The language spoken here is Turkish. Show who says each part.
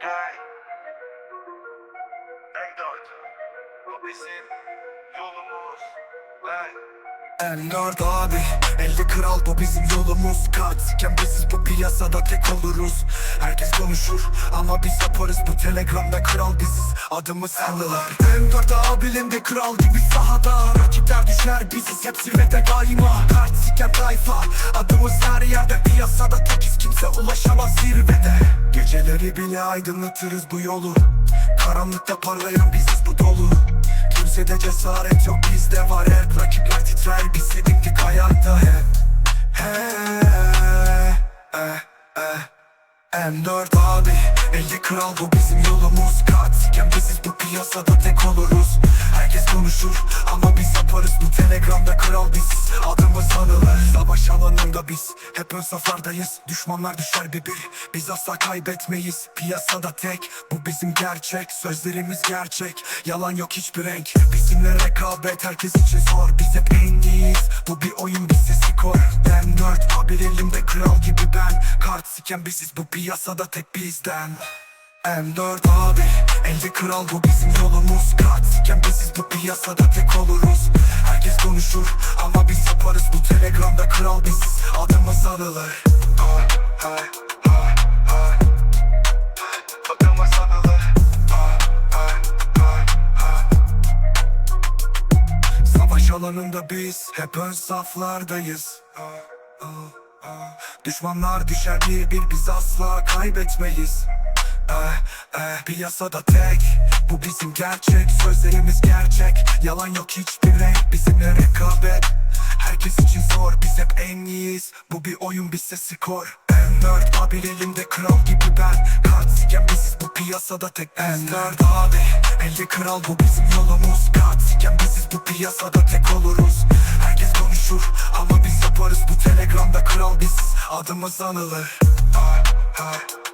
Speaker 1: Hey. Ey dört. Bu bizim yolumuz. Hey.
Speaker 2: N4 abi Elde kral bu bizim yolumuz Kaçken biziz bu piyasada tek oluruz. Herkes konuşur ama biz yaparız. Bu telegramda kral biziz. Adımız sanılır N4 abilimde kral gibi sahada. Rakipler düşer biziz. Hep zirvede daima. Kaçken tayfa. Adımız her yerde. Piyasada tekiz. Kimse ulaşamaz zirvede. Geceleri bile aydınlatırız bu yolu. Karanlıkta parlayan biziz bu dolu. Kimsede cesaret yok. Bizde var hep. Rakipler titrer. Biz sediklik hayatta hep M4 abi Elde kral bu bizim yolumuz. Kaçken biziz bu piyasada tek oluruz. Herkes konuşur ama biz yaparız Bu telegramda kral biziz Adımız anılır Savaş alanında biz. Hep ön saflardayız. Düşmanlar düşer bir bir. Biz asla kaybetmeyiz. Piyasada tek. Bu bizim gerçek. Sözlerimiz gerçek. Yalan yok hiçbir renk. Bizimle rekabet herkes için zor. Biz hep en iyiyiz. Bu bir oyun bizse skor. M4 abi elimde kral gibi ben. Kart siken biziz. Bu piyasada tek bizden M4 abi Elde kral bu bizim yolumuz. Kart siken biziz bu piyasada tek oluruz. Herkes konuşur ama biz yaparız. Bu telegramda kral biziz Adımız anılır. Ah. Savaş alanında biz hep ön saflardayız. Düşmanlar düşer bir bir biz asla kaybetmeyiz Eh, eh, piyasada tek. Bu bizim gerçek Sözlerimiz gerçek. Yalan yok hiçbir renk Bizimle rekabet. Herkes için zor Biz hep en iyiyiz. Bu bir oyun bizse skor. M4 abi elimde kral gibi ben. Kaçken biziz bu piyasada tek. M4 abi Elde kral bu bizim yolumuz. Kaçken biziz bu piyasada tek oluruz. Herkes konuşur ama biz yaparız. Bu telegramda kral biziz. Adımız anılır. Ah, ah,